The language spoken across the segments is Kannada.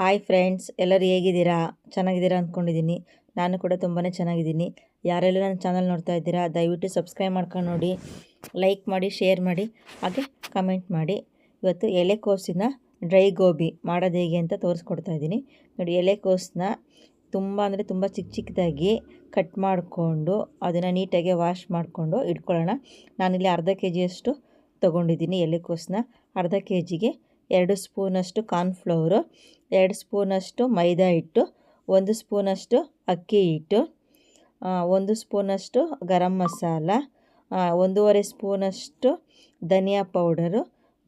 ಹಾಯ್ ಫ್ರೆಂಡ್ಸ್ ಎಲ್ಲರೂ ಹೇಗಿದ್ದೀರಾ? ಚೆನ್ನಾಗಿದ್ದೀರಾ ಅಂದ್ಕೊಂಡಿದ್ದೀನಿ. ನಾನು ಕೂಡ ತುಂಬಾ ಚೆನ್ನಾಗಿದ್ದೀನಿ. ಯಾರೆಲ್ಲ ನನ್ನ ಚಾನಲ್ ನೋಡ್ತಾ ಇದ್ದೀರಾ, ದಯವಿಟ್ಟು ಸಬ್ಸ್ಕ್ರೈಬ್ ಮಾಡ್ಕೊಂಡು ನೋಡಿ ಲೈಕ್ ಮಾಡಿ ಶೇರ್ ಮಾಡಿ, ಹಾಗೆ ಕಮೆಂಟ್ ಮಾಡಿ. ಇವತ್ತು ಎಲೆಕೋಸಿನ ಡ್ರೈ ಗೋಬಿ ಮಾಡೋದು ಹೇಗೆ ಅಂತ ತೋರಿಸ್ಕೊಡ್ತಾ ಇದ್ದೀನಿ. ನೋಡಿ ಎಲೆಕೋಸನ್ನ ತುಂಬ ಅಂದರೆ ತುಂಬ ಚಿಕ್ಕ ಚಿಕ್ಕದಾಗಿ ಕಟ್ ಮಾಡಿಕೊಂಡು, ಅದನ್ನು ನೀಟಾಗಿ ವಾಶ್ ಮಾಡಿಕೊಂಡು ಇಟ್ಕೊಳ್ಳೋಣ. ನಾನಿಲ್ಲಿ ಅರ್ಧ ಕೆ ಜಿಯಷ್ಟು ತೊಗೊಂಡಿದ್ದೀನಿ ಎಲೆಕೋಸನ್ನ ಅರ್ಧ ಕೆ ಜಿಗೆ ಎರಡು ಸ್ಪೂನಷ್ಟು ಕಾರ್ನ್ಫ್ಲವರು ಎರಡು ಸ್ಪೂನಷ್ಟು ಮೈದಾ ಹಿಟ್ಟು, ಒಂದು ಸ್ಪೂನಷ್ಟು ಅಕ್ಕಿ ಹಿಟ್ಟು ಒಂದು ಸ್ಪೂನಷ್ಟು ಗರಂ ಮಸಾಲ ಒಂದೂವರೆ ಸ್ಪೂನಷ್ಟು ಧನಿಯಾ ಪೌಡರು.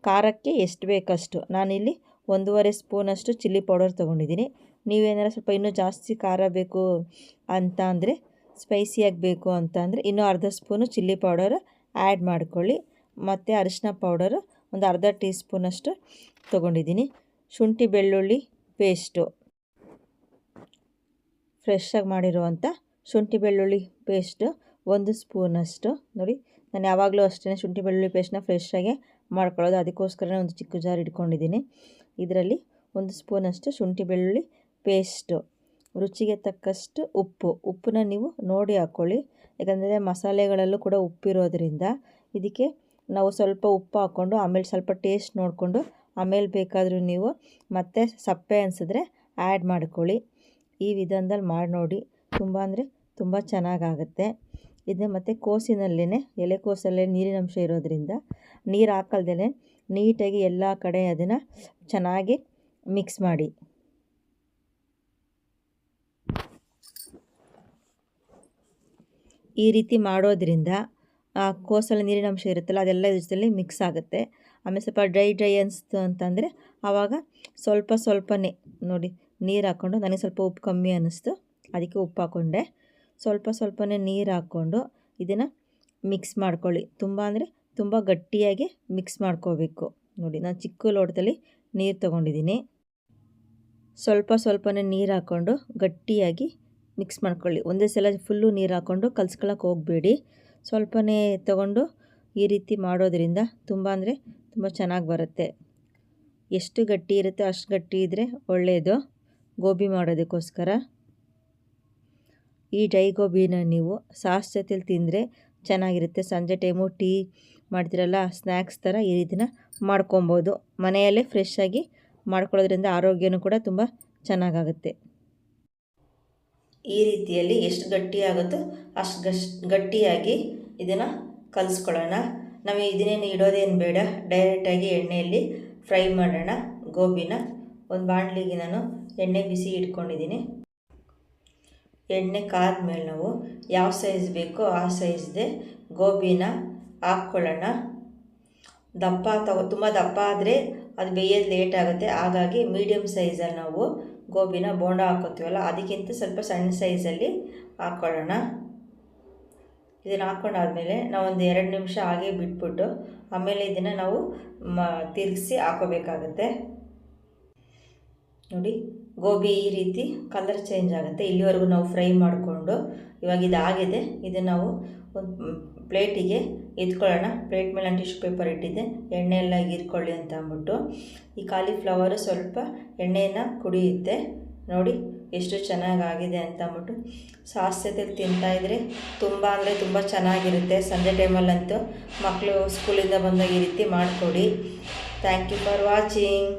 ಖಾರಕ್ಕೆ ಎಷ್ಟು ಬೇಕಷ್ಟು? ನಾನಿಲ್ಲಿ ಒಂದೂವರೆ ಸ್ಪೂನಷ್ಟು ಚಿಲ್ಲಿ ಪೌಡರ್ ತೊಗೊಂಡಿದ್ದೀನಿ. ನೀವೇನಾರು ಸ್ವಲ್ಪ ಇನ್ನೂ ಜಾಸ್ತಿ ಖಾರ ಬೇಕು ಅಂತ ಅಂದರೆ ಸ್ಪೈಸಿಯಾಗಿ ಬೇಕು ಅಂತ ಅಂದರೆ ಇನ್ನೂ ಅರ್ಧ ಸ್ಪೂನು ಚಿಲ್ಲಿ ಪೌಡರು ಆ್ಯಡ್ ಮಾಡ್ಕೊಳ್ಳಿ. ಮತ್ತು ಅರಿಶಿನ ಪೌಡರು ಒಂದು ಅರ್ಧ ಟೀ ಸ್ಪೂನಷ್ಟು ತೊಗೊಂಡಿದ್ದೀನಿ. ಶುಂಠಿ, ಬೆಳ್ಳುಳ್ಳಿ ಪೇಸ್ಟು. ಫ್ರೆಶ್ಶಾಗಿ ಮಾಡಿರುವಂಥ ಶುಂಠಿ, ಬೆಳ್ಳುಳ್ಳಿ ಪೇಸ್ಟು ಒಂದು ಸ್ಪೂನಷ್ಟು. ನೋಡಿ, ನಾನು ಯಾವಾಗಲೂ ಅಷ್ಟೇ ಶುಂಠಿ, ಬೆಳ್ಳುಳ್ಳಿ ಪೇಸ್ಟ್ನ ಫ್ರೆಶ್ಶಾಗೆ ಮಾಡ್ಕೊಳ್ಳೋದು. ಅದಕ್ಕೋಸ್ಕರನೇ ಒಂದು ಚಿಕ್ಕ ಜಾರ್ ಇಟ್ಕೊಂಡಿದ್ದೀನಿ. ಇದರಲ್ಲಿ ಒಂದು ಸ್ಪೂನಷ್ಟು ಶುಂಠಿ, ಬೆಳ್ಳುಳ್ಳಿ ಪೇಸ್ಟು. ರುಚಿಗೆ ತಕ್ಕಷ್ಟು ಉಪ್ಪು. ಉಪ್ಪನ್ನ ನೀವು ನೋಡಿ ಹಾಕ್ಕೊಳ್ಳಿ ಯಾಕಂದರೆ ಮಸಾಲೆಗಳಲ್ಲೂ ಕೂಡ ಉಪ್ಪಿರೋದ್ರಿಂದ ಇದಕ್ಕೆ ನಾವು ಸ್ವಲ್ಪ ಉಪ್ಪು ಹಾಕ್ಕೊಂಡು, ಆಮೇಲೆ ಸ್ವಲ್ಪ ಟೇಸ್ಟ್ ನೋಡಿಕೊಂಡು, ಆಮೇಲೆ ಬೇಕಾದರೂ ನೀವು ಮತ್ತೆ ಸಪ್ಪೆ ಅನಿಸಿದ್ರೆ ಆ್ಯಡ್ ಮಾಡ್ಕೊಳ್ಳಿ. ಈ ವಿಧಾನದಲ್ಲಿ ಮಾಡಿ ನೋಡಿ. ತುಂಬ ಅಂದರೆ ತುಂಬ ಚೆನ್ನಾಗಾಗುತ್ತೆ. ಇದನ್ನ ಮತ್ತು ಕೋಸಿನಲ್ಲೇ ಎಲೆಕೋಸಲ್ಲೇ ನೀರಿನ ಅಂಶ ಇರೋದ್ರಿಂದ ನೀರು ಹಾಕಲ್ದೇ ನೀಟಾಗಿ ಎಲ್ಲ ಕಡೆ ಅದನ್ನು ಚೆನ್ನಾಗಿ ಮಿಕ್ಸ್ ಮಾಡಿ. ಈ ರೀತಿ ಮಾಡೋದ್ರಿಂದ ಕೋಸಲ್ಲಿ ನೀರಿನ ಅಂಶ ಇರುತ್ತಲ್ಲ, ಅದೆಲ್ಲ ಜೊತೆಲಿ ಮಿಕ್ಸ್ ಆಗುತ್ತೆ. ಆಮೇಲೆ ಸ್ವಲ್ಪ ಡ್ರೈ ಡ್ರೈ ಅನಿಸ್ತು ಅಂತಂದರೆ ಆವಾಗ ಸ್ವಲ್ಪ ಸ್ವಲ್ಪನೇ ನೋಡಿ, ನೀರು ಹಾಕ್ಕೊಂಡು ನನಗೆ ಸ್ವಲ್ಪ ಉಪ್ಪು ಕಮ್ಮಿ ಅನ್ನಿಸ್ತು ಅದಕ್ಕೆ ಉಪ್ಪು ಹಾಕ್ಕೊಂಡೆ ಸ್ವಲ್ಪ ಸ್ವಲ್ಪನೇ ನೀರು ಹಾಕ್ಕೊಂಡು ಇದನ್ನು ಮಿಕ್ಸ್ ಮಾಡ್ಕೊಳ್ಳಿ. ತುಂಬ ಅಂದರೆ ತುಂಬ ಗಟ್ಟಿಯಾಗಿ ಮಿಕ್ಸ್ ಮಾಡ್ಕೋಬೇಕು. ನೋಡಿ, ನಾನು ಚಿಕ್ಕ ಲೋಟದಲ್ಲಿ ನೀರು ತೊಗೊಂಡಿದ್ದೀನಿ. ಸ್ವಲ್ಪ ಸ್ವಲ್ಪನೇ ನೀರು ಹಾಕ್ಕೊಂಡು ಗಟ್ಟಿಯಾಗಿ ಮಿಕ್ಸ್ ಮಾಡ್ಕೊಳ್ಳಿ. ಒಂದೇ ಸಲ ಫುಲ್ಲು ನೀರು ಹಾಕ್ಕೊಂಡು ಕಲ್ಸ್ಕೊಳಕ್ಕೆ ಹೋಗಬೇಡಿ. ಸ್ವಲ್ಪನೇ ತಗೊಂಡು ಈ ರೀತಿ ಮಾಡೋದರಿಂದ ತುಂಬ ಅಂದರೆ ತುಂಬ ಚೆನ್ನಾಗಿ ಬರುತ್ತೆ. ಎಷ್ಟು ಗಟ್ಟಿ ಇರುತ್ತೆ ಅಷ್ಟು ಗಟ್ಟಿ ಇದ್ದರೆ ಒಳ್ಳೆಯದು ಗೋಬಿ ಮಾಡೋದಕ್ಕೋಸ್ಕರ. ಈ ಡ್ರೈ ಗೋಬಿನ ನೀವು ಸಾಸ್ ಜೊತೆಲಿ ತಿಂದರೆ ಚೆನ್ನಾಗಿರುತ್ತೆ. ಸಂಜೆ ಟೈಮು ಟೀ ಮಾಡ್ತಿರಲ್ಲ ಸ್ನ್ಯಾಕ್ಸ್ ಥರ ಈ ರೀತಿನ ಮಾಡ್ಕೊಬೋದು. ಮನೆಯಲ್ಲೇ ಫ್ರೆಶ್ಶಾಗಿ ಮಾಡ್ಕೊಳ್ಳೋದ್ರಿಂದ ಆರೋಗ್ಯನೂ ಕೂಡ ತುಂಬ ಚೆನ್ನಾಗಾಗುತ್ತೆ. ಈ ರೀತಿಯಲ್ಲಿ ಎಷ್ಟು ಗಟ್ಟಿಯಾಗುತ್ತೋ ಅಷ್ಟು ಗಶ್, ಗಟ್ಟಿಯಾಗಿ ಇದನ್ನು ಕಲಿಸ್ಕೊಳ್ಳೋಣ. ನಾವು ಇದನ್ನೇನು ಇಡೋದೇನು ಬೇಡ ಡೈರೆಕ್ಟಾಗಿ ಎಣ್ಣೆಯಲ್ಲಿ ಫ್ರೈ ಮಾಡೋಣ. ಗೋಬಿನ ಒಂದು ಬಾಣಲಿಗೆ ನಾನು ಎಣ್ಣೆ ಬಿಸಿ ಇಟ್ಕೊಂಡಿದ್ದೀನಿ. ಎಣ್ಣೆ ಕಾದ್ಮೇಲೆ ನಾವು ಯಾವ ಸೈಜ್ ಬೇಕೋ ಆ ಸೈಜ್ದೆ ಗೋಬಿನ ಹಾಕ್ಕೊಳ್ಳೋಣ. ದಪ್ಪ ತಗೋ ತುಂಬ ದಪ್ಪ ಆದರೆ ಅದು ಬೇಯೋದು ಲೇಟ್ ಆಗುತ್ತೆ. ಹಾಗಾಗಿ ಮೀಡಿಯಮ್ ಸೈಜಲ್ಲಿ ನಾವು ಗೋಬಿನ ಬೋಂಡ ಹಾಕೋತೀವಲ್ಲ, ಅದಕ್ಕಿಂತ ಸ್ವಲ್ಪ ಸಣ್ಣ ಸೈಜಲ್ಲಿ ಹಾಕ್ಕೊಳ್ಳೋಣ ಇದನ್ನು ಹಾಕ್ಕೊಂಡಾದಮೇಲೆ ನಾವು ಒಂದು ಎರಡು ನಿಮಿಷ ಹಾಗೆ ಬಿಟ್ಬಿಟ್ಟು ಆಮೇಲೆ ಇದನ್ನು ನಾವು ಮ, ತಿರುಗಿಸಿ ಹಾಕೋಬೇಕಾಗತ್ತೆ. ನೋಡಿ, ಗೋಬಿ ಈ ರೀತಿ ಕಲರ್ ಚೇಂಜ್ ಆಗುತ್ತೆ. ಇಲ್ಲಿವರೆಗೂ ನಾವು ಫ್ರೈ ಮಾಡಿಕೊಂಡು ಇವಾಗ ಇದಾಗಿದೆ. ಇದು ನಾವು ಒಂದು ಪ್ಲೇಟಿಗೆ ಎತ್ಕೊಳ್ಳೋಣ. ಪ್ಲೇಟ್ ಮೇಲೆ ಟಿಶ್ಯೂ ಪೇಪರ್ ಇಟ್ಟಿದ್ದೆ. ಎಣ್ಣೆ ಎಲ್ಲ ಹೀರ್ಕೊಳ್ಳಿ ಅಂತ ಅಂದ್ಬಿಟ್ಟು. ಈ ಕಾಲಿಫ್ಲವರು ಸ್ವಲ್ಪ ಎಣ್ಣೆಯನ್ನು ಕುಡಿಯುತ್ತೆ. ನೋಡಿ, ಎಷ್ಟು ಚೆನ್ನಾಗಾಗಿದೆ ಅಂತ ಅಂದ್ಬಿಟ್ಟು. ಸಾಸ್ ತಿಂತಾ ತಿಂತಾಯಿದ್ರೆ ತುಂಬ ಅಂದರೆ ತುಂಬ ಚೆನ್ನಾಗಿರುತ್ತೆ. ಸಂಜೆ ಟೈಮಲ್ಲಂತೂ ಮಕ್ಕಳು ಸ್ಕೂಲಿಂದ ಬಂದಾಗ ಈ ರೀತಿ ಮಾಡಿಕೊಡಿ. Thank you for watching